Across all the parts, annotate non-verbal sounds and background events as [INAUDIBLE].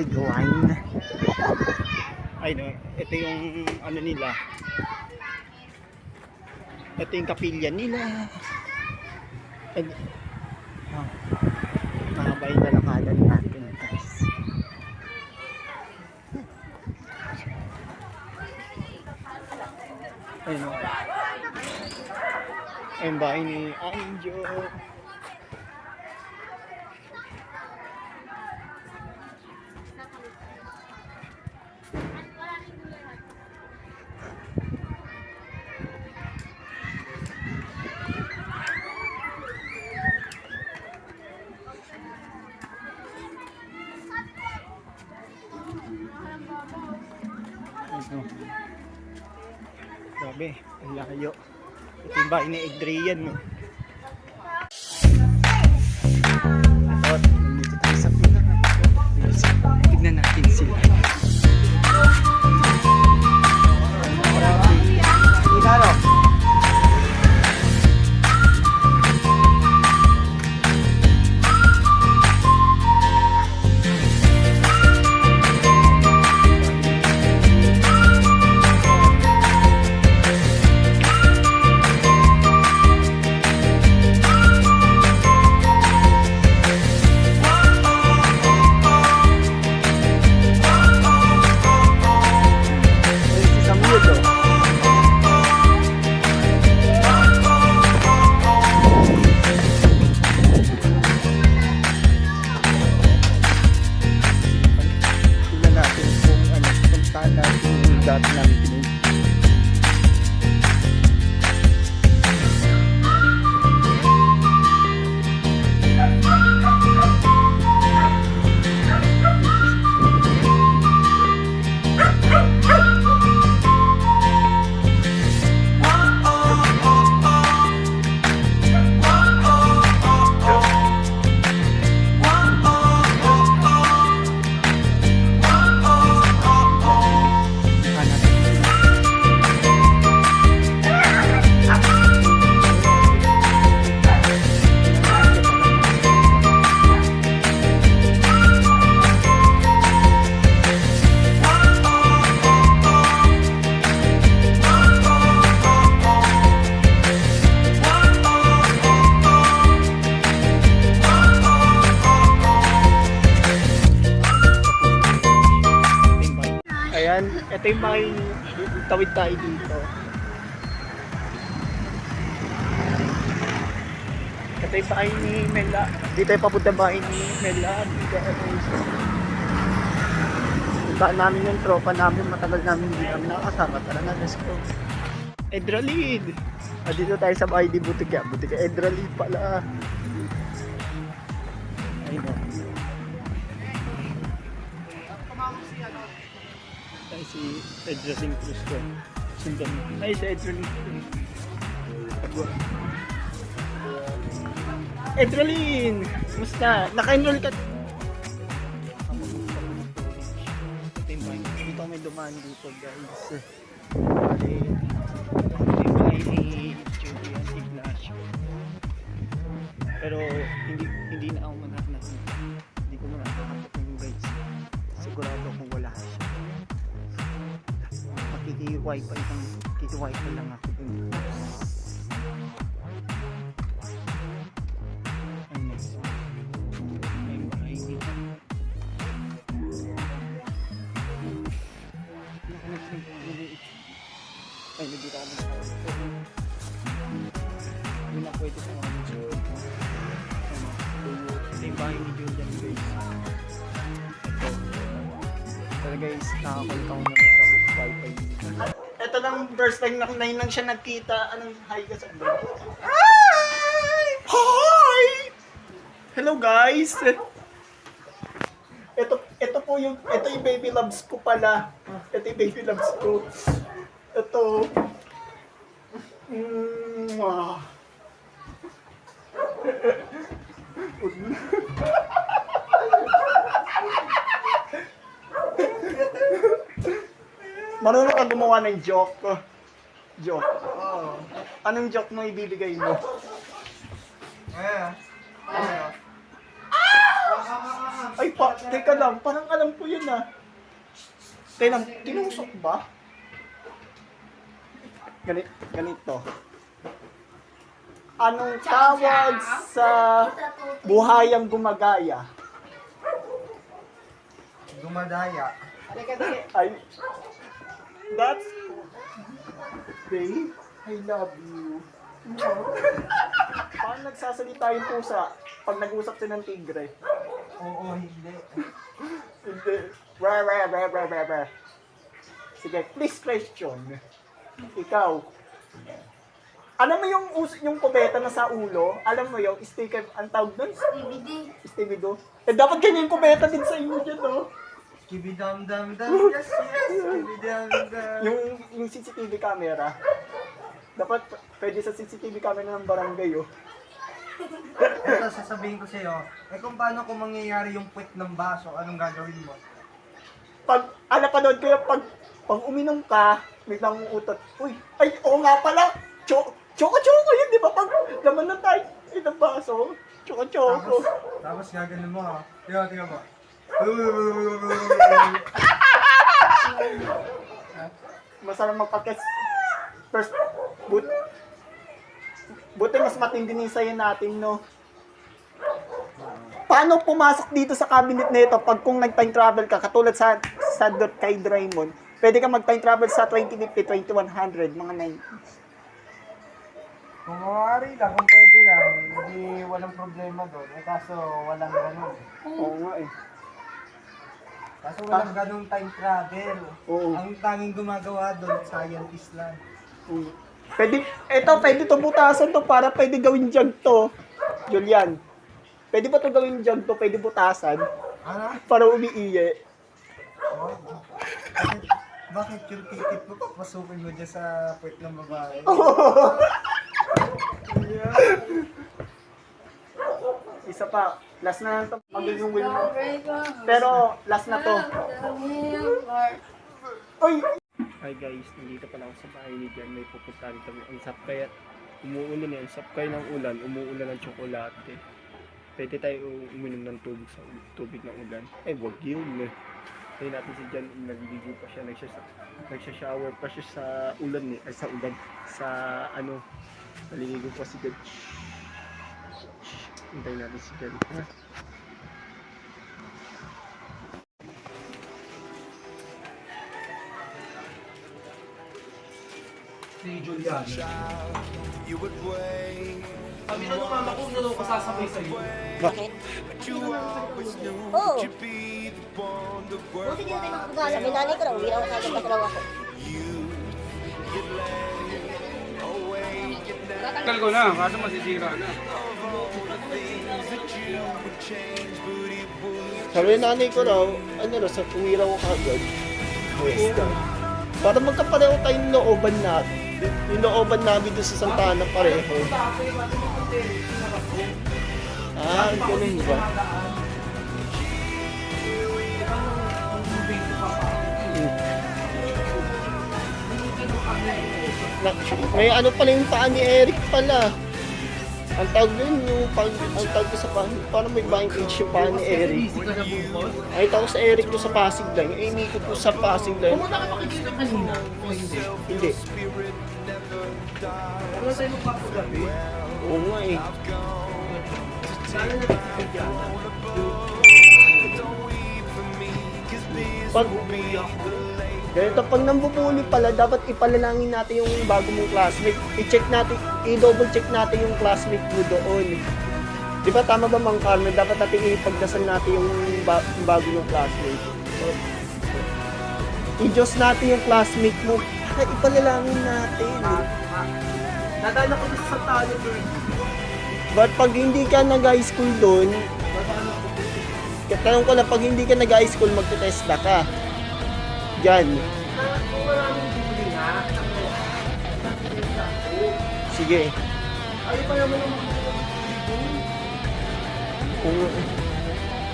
Pasig Wine. Ay no, ito yung ano nila. Ito yung kapilya nila. Ay, oh, mahaba yung lalakadan natin guys. Ayun o. Ayun bahay ni Anjo. Ano? Grabe, ang layo. Ni Adrian, no? Ayan, ito yung ni tawid tayo dito. Ito yung bahay ni Mela. Dito yung papunta bahay ni Mela. Dito Puntaan namin yung tropa namin. Matagal namin hindi namin nakakasama. Tara na, let's go. Edralid! Ah, dito tayo sa bahay ni Butika. Butika, Edralid pala. Ayun Ay, si Edralin Cruz ko. Sundan mo. Ay, si Edralin Cruz. Edralin! Kumusta? Naka-enroll ka? Dito may dumaan dito guys. Ignacio. Pero hindi hindi na ako manahanap. Hindi ko manahanap yung guys. Sigurado kung wala siya. Makiki-wifi lang. Kiki-wifi lang ako dun. Ay, hindi ka kami Hindi na pwede sa mga video. Ito yung bahay ni Julian guys. Ito. Pero guys, nakakulit ako naman. Ito lang first time na ngayon lang siya nagkita. Anong hi ka sa? Hi! Hi! Hello guys! Ito, ito po yung, ito yung baby loves ko pala. Ito yung baby loves ko. Ito. Mm, ah. Marunong ka gumawa ng joke. Joke. Oo. Anong joke mo ibibigay mo? Eh, Ay, pa, teka lang, parang alam ko yun ah. Teka lang, tinusok ba? Ganit, ganito. Anong tawag sa buhayang gumagaya? Gumadaya. Ay, that's, babe, I love you. [LAUGHS] Paano nagsasalita yung pusa pag nag-usap siya ng tigre? Oo, hindi. Hindi. Rah, rah, rah, rah, rah, rah. Sige, please question. Ikaw. Alam mo yung us yung kubeta na sa ulo? Alam mo yung sticker, ang tawag doon? DVD. Stevie Do? Eh, dapat ganyan yung kubeta din sa inyo dyan, no? Kibidam dam dam. Yes, yes. Kibidam dam. Yung, yung CCTV camera. Dapat pwede sa CCTV camera ng barangay, oh. Ito, sasabihin ko sa'yo. Eh kung paano kung mangyayari yung puwit ng baso, anong gagawin mo? Pag, ano pa doon, kaya pag, pag uminom ka, biglang utot, uy, ay, oo nga pala, cho, choco-choco yun, di ba? Pag laman ng tayo, ng baso, choco-choco. Tapos, tapos gaganon mo ha. Tingnan, tingnan mo. Masarap magpakes. First, but, buti mas matindi ni sa'yo natin, no? Paano pumasok dito sa cabinet nito pag kung nag-time travel ka, katulad sa, sa dot kay Draymond, pwede ka mag-time travel sa 2050, 2100, mga 90s. Kung maaari lang, kung pwede lang, hindi walang problema doon. Eh kaso walang ganun. Oo nga eh. Kaso walang ganung time travel. Oo. Ang tanging gumagawa doon, scientist lang. Mm. Pwede, eto, pwede to butasan to para pwede gawin jug to. Julian, pwede ba to gawin jug to? Pwede butasan Ano? para umiiye. Oh, bakit, bakit yung ticket mo papasukin mo dyan sa puwet ng babae? [LAUGHS] Isa pa, last na lang to. Magiging win mo. Pero, last na to. Oy! Hi guys, nandito pala ako sa bahay ni Jan. May pupuntahan kami. Ang sap kaya, umuulan yan. Sap kayo ng ulan, umuulan ng tsokolate. Pwede tayo uminom ng tubig sa tubig ng ulan. Eh, wag yun. Tayo natin si Jan, naliligo pa siya, nagsasya, nagsashower pa siya sa ulan eh. Ay, sa ulan. Sa ano, naliligo pa si Jan. Hintayin natin si Jan. Ha? si Julian. Sabi na ng mama ko, nung ko sasabay sa'yo. Bakit? Oo. Buti dito tayo makakagala. May nanay ko raw. Hindi raw kagad raw ako. Tagal ko na, kaso masisira na. Sabi nanay ko raw, ano raw, sa uwi raw ako agad. Yes, Para magkapareho tayong looban natin. Yung looban namin doon sa Santa Ana pareho. Ah, ganun ba? Na, may ano pala yung paa ni Eric pala. Ang tawag dun, yung pag, ang tawag ko sa paa, parang may buying age yung paa ni Eric. Ay, ako sa Eric ko sa Pasig lang. Eh, inikot ko sa Pasig lang. Pumunta ka makikita kanina. Hindi. Hindi. Wala tayo magpapagabi. Oo nga eh. Sana na Pag, ganito, pag nambubuli pala, dapat ipalalangin natin yung bago mong classmate. I-check natin, i-double check natin yung classmate mo doon. Di ba tama ba Mang Carmen? Dapat natin ipagdasal natin yung, ba- yung bago mong classmate. I-Diyos natin yung classmate mo. Para ipalalangin natin. Nadala ko sa Santana Bird. But pag hindi ka nag-high school doon, Tanong ko lang, pag hindi ka nag-high school, magte-testa ka. Na, Sige. ayaw pa naman ng Kung...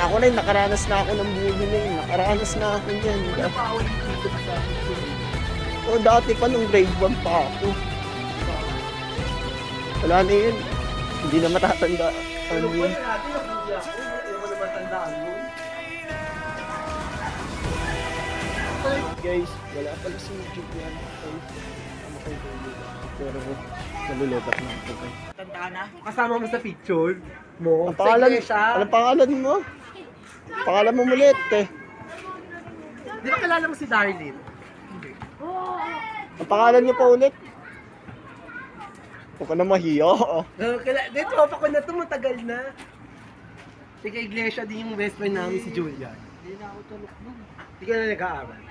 Ako rin, nakaranas na ako ng bully na yun. Nakaranas na ako niyan. O dati pa, nung grade 1 pa ako. Wala na yun. Hindi na matatanda. Ano Ano ba yun natin? Nabuti ako. Hindi mo naman tandaan yun. Guys, wala pala si Julian. Guys, ano kayo dito? Pero nalulobat na ako guys. Kasama mo sa picture mo. Ang pangalan, anong pangalan mo? Pangalan mo mulit eh. Di ba kilala mo si Darlene? Ang pangalan niyo pa ulit? Huwag ka na mahiya. Uh, kila, di, tropa ko na to, matagal na. Sige, iglesia din yung best friend namin si Julian. Hindi na ako tulog nun. Hindi ka na nag-aaral.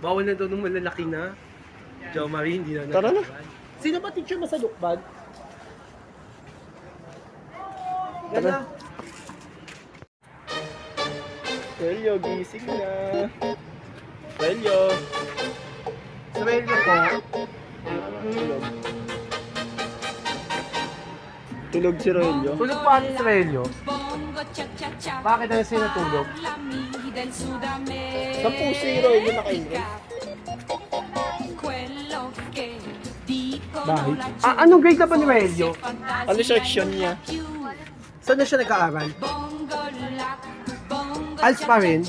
Bawal na doon nung malalaki na. Jo Marie, hindi na Tara na. Sino ba teacher mo sa Lukbag? Tara. Ganda. Relyo, gising na. Relyo. Sweldo ko. Tulog. Tulog si Relyo. Tulog pa si Sweldo. Bakit na siya natulog? Saan po si Relyo naka-enroll? Bakit? Ah, anong grade na ba ni Relio? Ano section niya? Saan na siya nag-aaral? Als pa rin?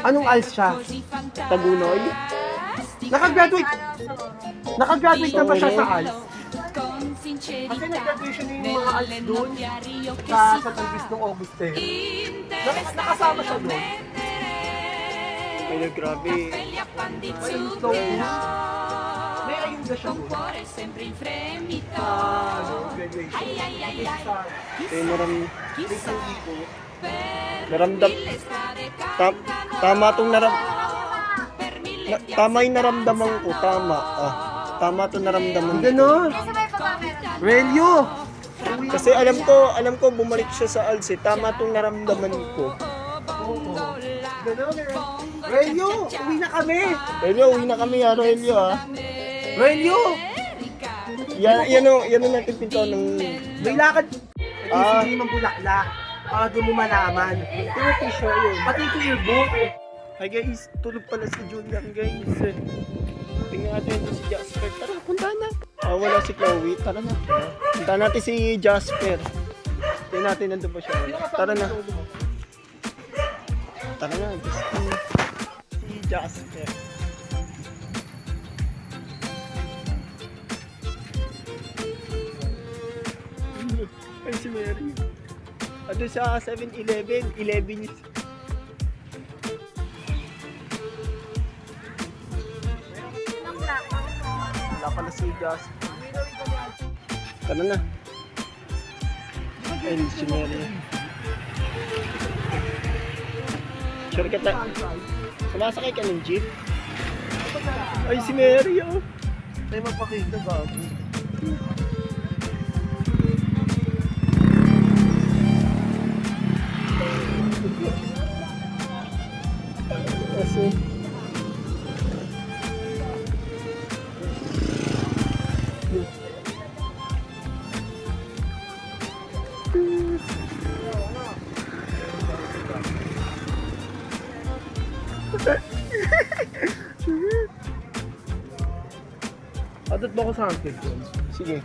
Anong als siya? Tagunoy? Nakagraduate. Nakagraduate na ba siya sa als? Kasi Kasi nag-graduation na yung mga als doon sa San Luis noong August eh. Nak- nakasama siya doon. Ay, grabe. Walang slow. May ayuda siya doon. Ah, no, graduation. Sa Kaya naram, isang libo. naramdam, tam, tama tong naram, na, tama yung naramdaman ko, tama. Ah, tama to naramdaman ko. Ganon. Relio! Kasi alam ko, alam ko bumalik siya sa ALS eh. Tama tong naramdaman ko. Ganon. Relio! Uwi na kami! Relyo, uwi na kami ha, Relyo ha. Relio! Yan, yan o, yan o natin pinto ng... May lakad. Ah. sige naman bulaklak. Para doon mo malaman. Pero t-shirt yun. Pati ito yung book. Hi guys, tulog pala si Julian guys. Tingnan natin ito si Jasper. Tara, punta na. Ah, wala si Chloe. Tara na. Punta natin si Jasper. Tingnan natin nandun pa siya. Tara na. Tara na. Si, Jasper. Ay, si Mary. Ado sa 7-Eleven. 11 is Wala pala si Gas. Tara na. Ay, si Mary. Sure ka tayo. Sumasakay ka ng jeep? Ay, si Mary, oh. May mapakita ba? Kasi... sa akin? Sige.